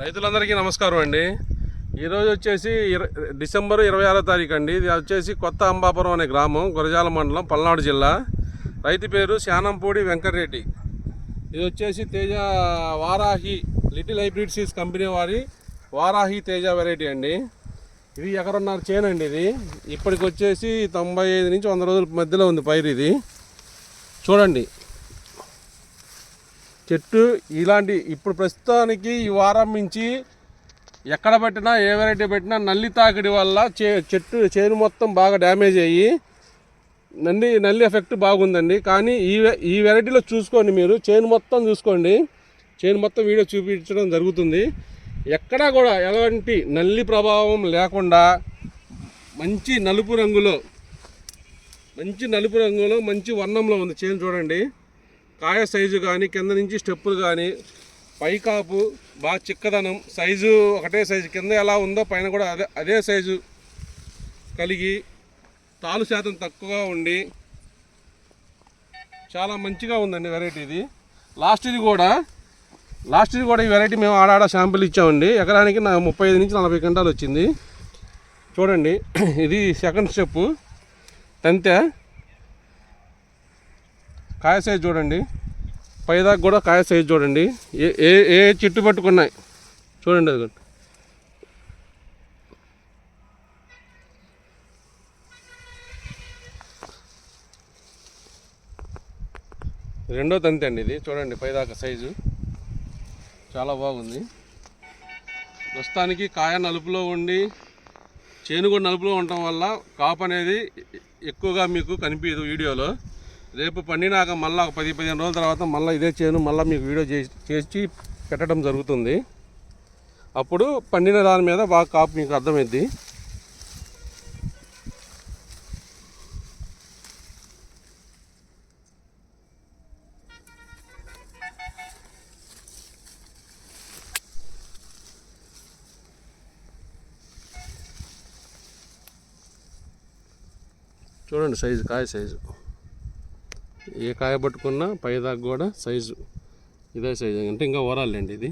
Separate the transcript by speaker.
Speaker 1: రైతులందరికీ నమస్కారం అండి. ఈరోజు వచ్చేసి డిసెంబర్ ఇరవై ఆరో తారీఖు అండి. ఇది వచ్చేసి కొత్త అంబాపురం అనే గ్రామం గురజాల మండలం పల్నాడు జిల్లా. రైతు పేరు శానంపూడి వెంకటరెడ్డి. ఇది వచ్చేసి Teja Varahi little hybrid seeds company వారి వారాహి తేజ వెరైటీ అండి. ఇది ఎకరన్నర చేను అండి ఇది. ఇప్పటికి వచ్చేసి తొంభై ఐదు నుంచి వంద రోజుల మధ్యలో ఉంది పైరు ఇది. చూడండి. చెట్టు ఇలాంటి ఇప్పుడు ప్రస్తుతానికి ఈ వారం నుంచి ఎక్కడ పెట్టినా ఏ వెరైటీ పెట్టినా నల్లి తాకిడి వల్ల చే చెట్టు చేను మొత్తం బాగా డ్యామేజ్ అయ్యి నల్లి నల్లి ఎఫెక్ట్ బాగుందండి. కానీ ఈ ఈ వెరైటీలో చూసుకోండి మీరు. చేను మొత్తం చూసుకోండి. చేను మొత్తం వీడియో చూపించడం జరుగుతుంది. ఎక్కడా కూడా ఎలాంటి నల్లి ప్రభావం లేకుండా మంచి నలుపు రంగులో మంచి నలుపు రంగులో మంచి వర్ణంలో ఉంది చేను చూడండి. కాయ సైజు కానీ కింద నుంచి స్టెప్పులు కానీ పైకాపు బాగా చిక్కదనం సైజు ఒకటే సైజు. కింద ఎలా ఉందో పైన కూడా అదే అదే సైజు కలిగి తాలు శాతం తక్కువగా ఉండి చాలా మంచిగా ఉందండి వెరైటీ ఇది. లాస్ట్ ఇది కూడా లాస్ట్ ఇది కూడా ఈ వెరైటీ మేము ఆడాడ శాంపిల్ ఇచ్చామండి. ఎకరానికి నా ముప్పై ఐదు నుంచి నలభై గంటలు వచ్చింది. చూడండి ఇది సెకండ్ స్టెప్ తంతె. కాయ సైజ్ చూడండి. పైదాకా కూడా కాయ సైజ్ చూడండి. ఏ ఏ ఏ చెట్టు పట్టుకున్నాయి. చూడండి అది రెండో తంతి అండి ఇది. చూడండి పైదాకా సైజు చాలా బాగుంది. ప్రస్తుతానికి కాయ నలుపులో ఉండి చేను కూడా నలుపులో ఉండటం వల్ల కాపు అనేది ఎక్కువగా మీకు కనిపించదు వీడియోలో. రేపు పండినాక మళ్ళీ ఒక పది పదిహేను రోజుల తర్వాత మళ్ళీ ఇదే చేను మళ్ళీ మీకు వీడియో చేసి చేసి పెట్టడం జరుగుతుంది. అప్పుడు పండిన దాని మీద బాగా కాపు మీకు అర్థమైద్ది. చూడండి సైజు కాయ సైజు. ఏ కాయ పట్టుకున్నా పైదాకా కూడా సైజు ఇదే సైజు. అంటే ఇంకా ఓరాలండి ఇది.